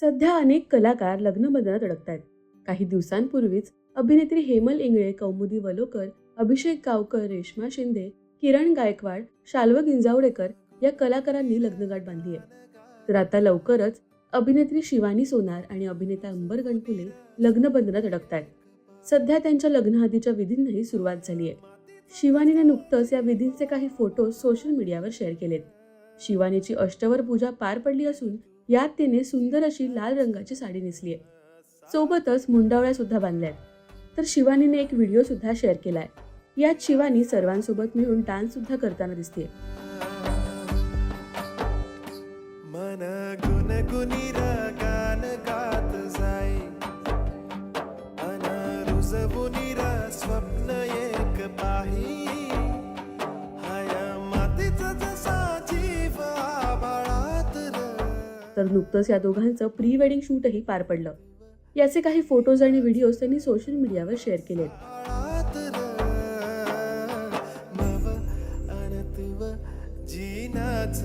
सध्या अनेक कलाकार लग्नबंधनात अडकत आहेत काही दिवसांपूर्वीच अभिनेत्री हेमल इंगळे कौमुदी वलोकर अभिषेक गावकर रेश्मा शिंदे किरण गायकवाड शाल्व गिंजावडेकर या कलाकारांनी लग्नगाठ बांधली आहे. तर आता लवकरच अभिनेत्री शिवानी सोनार आणि अभिनेता अंबर गणपुले लग्नबंधनात अडकत आहेत सध्या त्यांच्या लग्नाआधीच्या विधींनाही सुरुवात झाली आहे. शिवानीने नुकतंच या विधींचे काही फोटो सोशल मीडियावर शेअर केलेत. शिवानीची अष्टवर पूजा पार पडली असून यात तिने सुंदर अशी लाल रंगाची साडी नेसली आहे. सोबतच मुंडावळ्या सुद्धा बांधल्या आहेत. तर शिवानीने एक व्हिडिओ सुद्धा शेअर केलाय यात शिवानी सर्वांसोबत मिळून डान्स सुद्धा करताना दिसते मन गात जाई. तर नुकतंच या दोघांचं प्री वेडिंग शूटही पार पडलं. याचे काही फोटोज आणि व्हिडिओज त्यांनी सोशल मीडियावर शेअर केलेत. आळात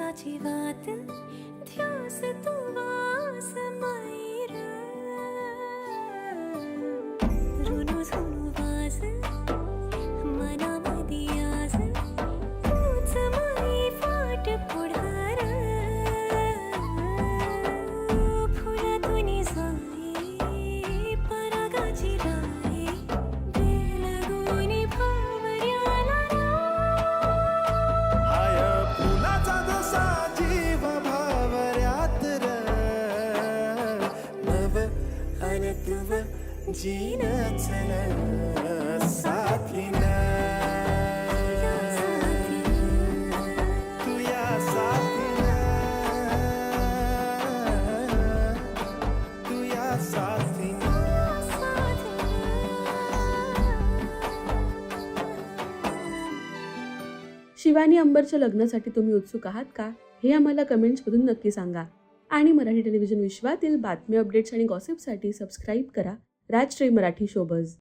काळजाची वात ध्यास तू वास मायर जीन चल साथीन तुया साथीन तुया साथीन शिवानी अंबरच्या लग्नासाठी तुम्ही उत्सुक आहात का? हे आम्हाला कमेंट्समधून नक्की सांगा. आणि मराठी टेलिव्हिजन विश्वातील बातमी अपडेट्स आणि गॉसिपसाठी सबस्क्राईब करा. राजश्री मराठी शोबज